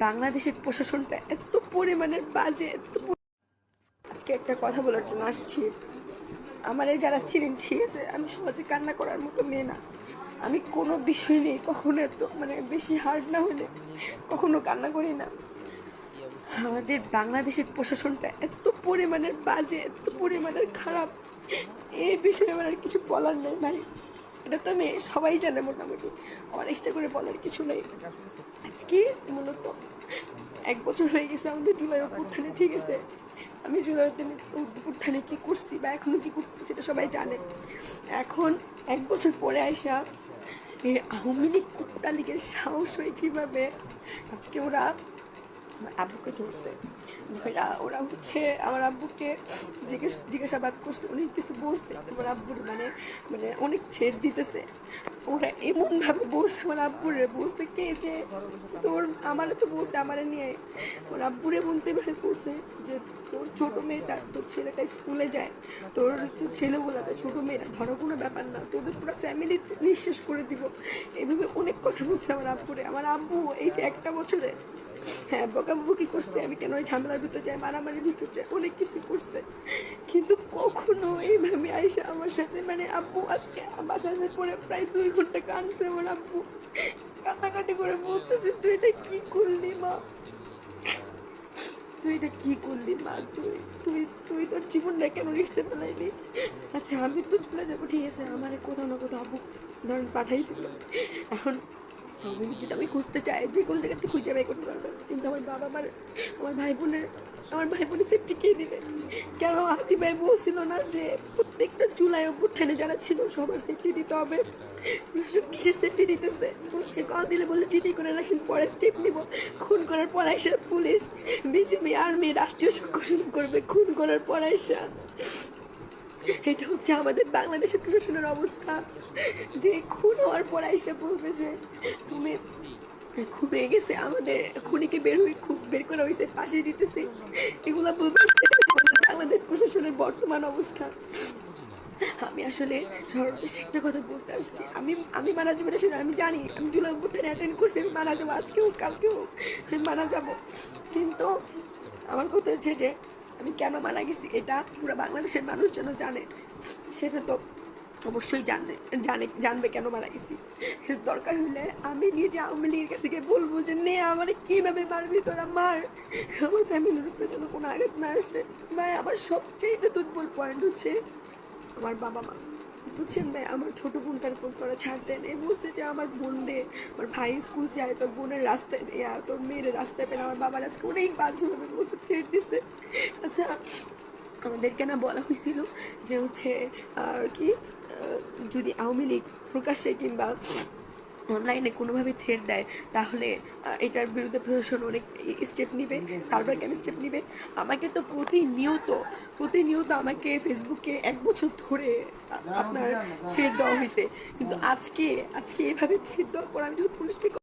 বাংলাদেশের প্রশাসনটা এত পরিমাণের বাজে, এত আজকে একটা কথা বলার জন্য আসছি। আমার এই যারা ছিলেন ঠিক আছে, আমি সহজে কান্না করার মতো মেয়ে না। আমি কোনো বিষয় নেই কখনো এত মানে বেশি হার্ড না হলে কখনো কান্না করি না। আমাদের বাংলাদেশের প্রশাসনটা এত পরিমাণের বাজে, এত পরিমাণের খারাপ। এই বিষয়ে আমার আর কিছু বলার নেই ভাই। এটা তো আমি সবাই জানে মোটামুটি। আমার এক্সট্রা করে বলার কিছু নেই। আজকে মূলত এক বছর হয়ে গেছে আমাদের জুলাই অভ্যুত্থানে, ঠিক আছে? আমি জুলাই অভ্যুত্থানে কী করছি বা এখনও কী করতেছি সেটা সবাই জানে। এখন এক বছর পরে আসা এই আওয়ামী লীগ কুত্তা লীগের সাহস হয়ে কীভাবে আজকে ওরা আমার আব্বুকে ধরছে। ধরা ওরা হচ্ছে আমার আব্বুকে জিজ্ঞেস জিজ্ঞাসাবাদ করছে অনেক কিছু বলছে। আমার আব্বুর মানে মানে অনেক ছেড় দিতেছে। ওরা এমন ভাবে বলছে, আমার আব্বুরে বলছে কে যে তোর আমার তো বলছে আমার নিয়ে। ওর আব্বুরে বলতে পারে বলছে যে তোর ছোট মেয়েটা তোর ছেলেটা স্কুলে যায়। তোর তোর ছেলেগুলো ছোট মেয়েরা, ধরো কোনো ব্যাপার না, তোদের পুরো ফ্যামিলি নিঃশেষ করে দিব। এইভাবে অনেক কথা বলছে আমার আব্বুরে। আমার আব্বু এই যে একটা বছরে হ্যাঁ করছে। আমি কেন ওই ঝামেলার যাই? ভিতর যাই? অনেক কিছু করছে। কিন্তু কখনো আমার সাথে মানে আব্বু আজকে বাসার পরে প্রায় দুই ঘণ্টা কানছে আমার আব্বু। কান্নাকাটি করে বলতেছে, তুই এটা কি করলি মা? তুই এটা কি করলি মা? তুই তুই তুই তোর জীবনটা কেন রিক্সতে ফেলাইলি? আচ্ছা আমি তো চলে যাব, ঠিক আছে। আমার কোথাও না কোথাও আব্বু ধরেন পাঠাই দিল। এখন যেটা আমি খুঁজতে চাই, যে কোনো জায়গাতে খুঁজে বের করতে পারবে। কিন্তু আমার বাবা, আমার আমার ভাই বোনের আমার ভাই বোনের সেফটি কে দিবে? কেন হাতি ভাই বলছিল না যে প্রত্যেকটা চুলায় অভ্যুত্থানে যারা ছিল, সবার সেফটি দিতে হবে? কিসের সেফটি দিতেছে? পুলিশকে কল দিলে বলে চিঠি করে রাখেন, পরে স্টেপ নিব। খুন করার পর আইসা পুলিশ, বিজেপি আর্মি রাষ্ট্রীয় সংঘ শুরু করবে খুন করার পর আইসা এটা হচ্ছে আমাদের বাংলাদেশের প্রশাসনের অবস্থা। যে হওয়ার পর আইসা বলবে যে, তুমি খুব গেছে, আমাদের খুনিকে বের হয়ে খুব বের করা হয়েছে পাশে দিতেছে। এগুলো বলবে বাংলাদেশ প্রশাসনের বর্তমান অবস্থা। আমি আসলে সর্বশেষ একটা কথা বলতে আসছি। আমি আমি মারা যাব না সেটা আমি জানি। আমি জুলাই অভ্যুত্থানে অ্যাটেন্ড করছি, আমি মারা যাব আজকেও কালকেও আমি মারা যাব। কিন্তু আমার কথা হচ্ছে যে, আমি কেন মারা গেছি, এটা পুরো বাংলাদেশের মানুষ যেন জানে, সেটা তো অবশ্যই জানবে জানে, জানবে কেন মারা গেছি। দরকার হলে আমি নিজে আওয়ামী লীগের কাছে গিয়ে বলব যে, নে, আমার কীভাবে মারবি তোরা? মার। আমার ফ্যামিলির উপরে যেন কোনো আঘাত না আসে। ভাই, আমার সবচেয়ে দুর্বল পয়েন্ট হচ্ছে আমার বাবা মা। বুঝছেন ভাই, আমার ছোট বোনটার উপর তোরা ছাড় দেন এ বলছে যে, আমার বোন দে, আমার ভাই স্কুল যায়, তোর বোনের রাস্তায় তোর মেয়ের রাস্তায় পেলে আমার বাবার আজকে অনেক বাজেভাবে বসে ছেড়ে দিছে। আচ্ছা আমাদেরকে না বলা হয়েছিল যে হচ্ছে আর কি? যদি আওয়ামী লীগ প্রকাশ্যে কিংবা অনলাইনে কোনোভাবে থ্রেট দেয়, তাহলে এটার বিরুদ্ধে প্রশাসন অনেক স্টেপ নিবে সার্ভার কেন স্টেপ নিবে। আমাকে তো প্রতিনিয়ত প্রতিনিয়ত আমাকে ফেসবুকে এক বছর ধরে আপনার থ্রেট দেওয়া হয়েছে কিন্তু আজকে আজকে এভাবে থ্রেট দেওয়ার পর আমি যখন পুলিশকে